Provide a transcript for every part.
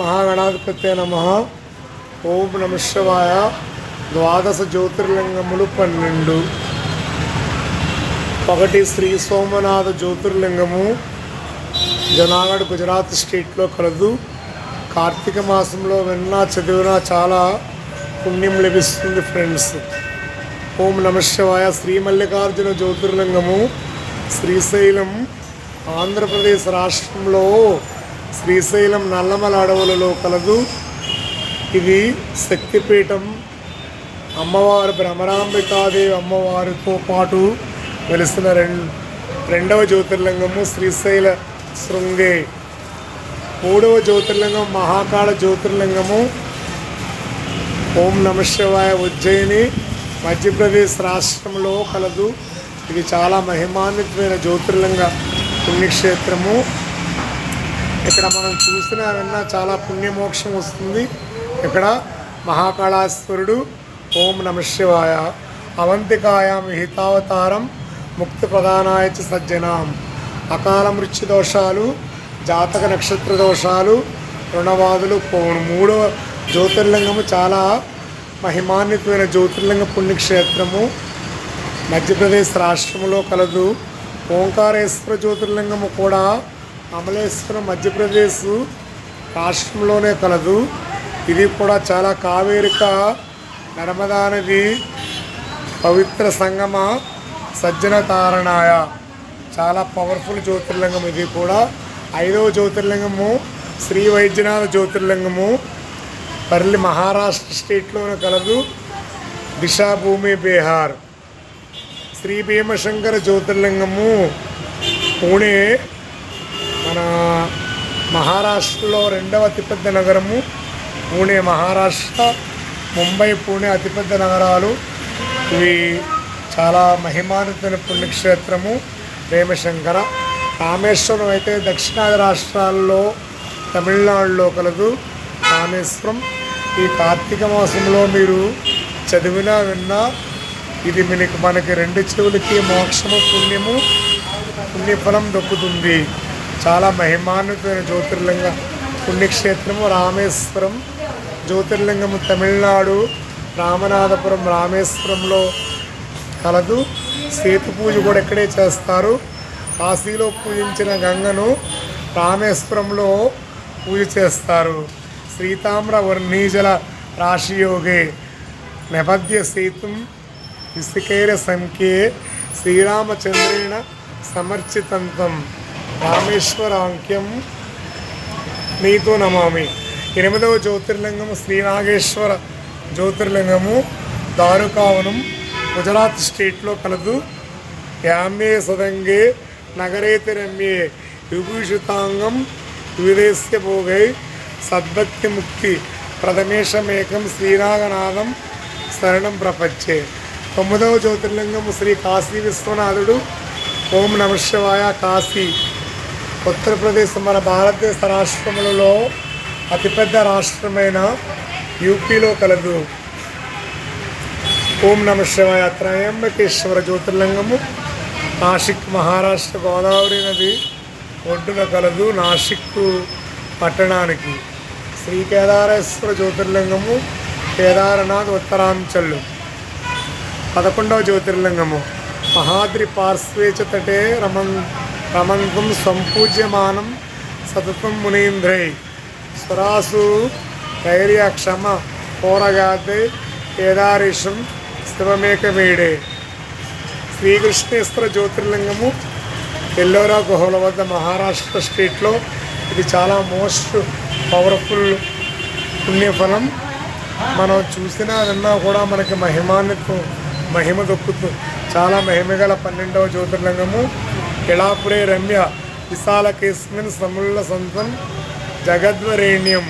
మహాగణాధిపతి నమ. ఓం నమ శివాయ. ద్వాదశ జ్యోతిర్లింగములు పన్నెండు. ఒకటి శ్రీ సోమనాథ జ్యోతిర్లింగము. జనాగఢ్ గుజరాత్ స్టేట్లో కలదు. కార్తీక మాసంలో విన్నా చదివినా చాలా పుణ్యం లభిస్తుంది ఫ్రెండ్స్. ఓం నమశివాయ శ్రీ మల్లికార్జున జ్యోతిర్లింగము. శ్రీశైలం ఆంధ్రప్రదేశ్ రాష్ట్రంలో శ్రీశైలం నల్లమల అడవులలో కలదు. ఇది శక్తిపీఠం అమ్మవారు భ్రమరాంబికాదేవి అమ్మవారితో పాటు వెలిసిన రెండు రెండవ జ్యోతిర్లింగము శ్రీశైల శృంగే. మూడవ జ్యోతిర్లింగం మహాకాళ జ్యోతిర్లింగము. ఓం నమ శివాయ ఉజ్జయిని. మధ్యప్రదేశ్ రాష్ట్రంలో కలదు. ఇది చాలా మహిమాన్వితమైన జ్యోతిర్లింగ పుణ్యక్షేత్రము. ఇక్కడ మనం చూసినా విన్నా చాలా పుణ్యమోక్షం వస్తుంది. ఇక్కడ మహాకాళాశ్వరుడు ఓం నమ శివాయ అవంతికాయాం హితావతారం ముక్తి ప్రధానాయ సజ్జనాం. అకాల మృత్యు దోషాలు జాతక నక్షత్ర దోషాలు రుణవాదులు పోను మూడవ జ్యోతిర్లింగము చాలా మహిమాన్వితమైన జ్యోతిర్లింగ పుణ్యక్షేత్రము. మధ్యప్రదేశ్ రాష్ట్రంలో కలదు. ఓంకారేశ్వర జ్యోతిర్లింగము కూడా అమలేశ్వరం మధ్యప్రదేశ్ రాష్ట్రంలోనే కలదు ఇది కూడా చాలా కావేరిక నర్మదా నది పవిత్ర సంగమ సజ్జన తారణాయ. చాలా పవర్ఫుల్ జ్యోతిర్లింగం ఇది కూడా. ఐదవ జ్యోతిర్లింగము శ్రీ వైద్యనాథ జ్యోతిర్లింగము. పర్లి మహారాష్ట్ర స్టేట్లోనే కలదు దిశాభూమి బీహార్. శ్రీ భీమశంకర జ్యోతిర్లింగము పూణే మన మహారాష్ట్రలో రెండవ అతిపెద్ద నగరము పూణే మహారాష్ట్ర ముంబై పూణే అతిపెద్ద నగరాలు. ఇవి చాలా మహిమానితమైన పుణ్యక్షేత్రము ప్రేమశంకర. రామేశ్వరం అయితే దక్షిణాది రాష్ట్రాల్లో తమిళనాడులో కలదు. రామేశ్వరం ఈ కార్తీక మాసంలో మీరు చదివినా విన్నా ఇది మనకి మనకి రెండు చెవులకి మోక్షము పుణ్యము పుణ్యఫలం దక్కుతుంది. చాలా మహిమాన్వితమైన జ్యోతిర్లింగ పుణ్యక్షేత్రము రామేశ్వరం. జ్యోతిర్లింగము తమిళనాడు రామనాథపురం రామేశ్వరంలో కలదు. సేతు పూజ కూడా ఇక్కడే చేస్తారు. కాశీలో పూజించిన గంగను రామేశ్వరంలో పూజ చేస్తారు. శ్రీతామ్ర వర్ణీజల రాశియోగే నేపథ్య సేతుం ఇసుకేర సంఖ్యే శ్రీరామచంద్రేణ సమర్చితంతం. రామేశ్వరాంక్యం నీతో నమామి. ఎనిమిదవ జ్యోతిర్లింగము శ్రీనాగేశ్వర జ్యోతిర్లింగము దారుకావనం గుజరాత్ స్టేట్లో కలదు. యామ్యే సదంగే నగరేతి రమ్యే విభూషితాంగం విదేశ్య భోగై సద్భక్తి ముక్తి ప్రథమేశమేకం శ్రీనాగనాథం శరణం ప్రపంచే. తొమ్మిదవ జ్యోతిర్లింగము శ్రీ కాశీ విశ్వనాథుడు. ఓం నమ శివాయ కాశీ. ఉత్తరప్రదేశ్ మన భారతదేశ రాష్ట్రములలో అతిపెద్ద రాష్ట్రమైన యూపీలో కలదు. ఓం నమ శివాయ త్రయంబకేశ్వర జ్యోతిర్లింగము. నాసిక్ మహారాష్ట్ర గోదావరి నది ఒడ్డున కలదు నాసిక్ పట్టణానికి. శ్రీ కేదారేశ్వర జ్యోతిర్లింగము కేదారనాథ్ ఉత్తరాంచల్ పదకొండవ జ్యోతిర్లింగము. మహాద్రి పార్శ్వే చ తటే రమన్ రమంతం సంపూజ్యమానం సతతం మునీంద్రై స్వరాసు ధైర్య క్షమ పోరగాతే కేదారేశం శివమేకమేడే శ్రీకృష్ణేశ్వర జ్యోతిర్లింగము ఎల్లోరా గుహల వద్ద మహారాష్ట్ర స్టేట్లో ఇది చాలా మోస్ట్ పవర్ఫుల్ పుణ్యఫలం. మనం చూసినా విన్నా కూడా మనకి మహిమాన్ని మహిమ దొక్కుతుంది చాలా మహిమగల పన్నెండవ జ్యోతిర్లింగము. ఇళాపురే రమ్య విశాలకేస్మిన్ సముల్ల సంతం జగద్వరేణ్యం.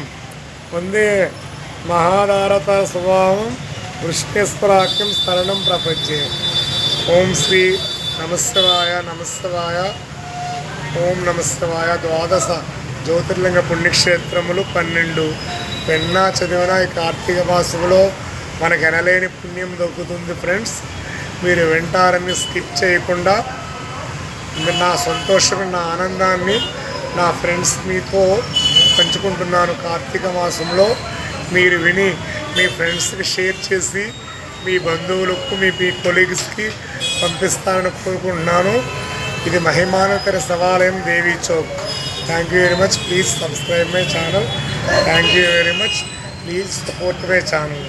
వందే మహాధారత స్వభావం వృష్ణేశ్వరాఖ్యం శరణం ప్రపంచే ఓం శ్రీ నమస్తవాయ నమస్తవాయ ఓం నమస్తవాయ ద్వాదశ జ్యోతిర్లింగ పుణ్యక్షేత్రములు పన్నెండు. పెన్నా చదివిన ఈ కార్తీక మాసంలో మనకు ఎనలేని పుణ్యం దొరుకుతుంది ఫ్రెండ్స్. మీరు వింటారని స్కిప్ చేయకుండా నా సంతోషం నా ఆనందాన్ని నా ఫ్రెండ్స్ మీతో పంచుకుంటున్నాను కార్తీక మాసంలో. మీరు విని మీ ఫ్రెండ్స్కి షేర్ చేసి మీ బంధువులకు మీ మీ కొలీగ్స్కి పంపిస్తానని కోరుకుంటున్నాను. ఇది మహిమానకర సవాలయం Devi Chowk. Thank you very much please subscribe my channel thank you very much please support my channel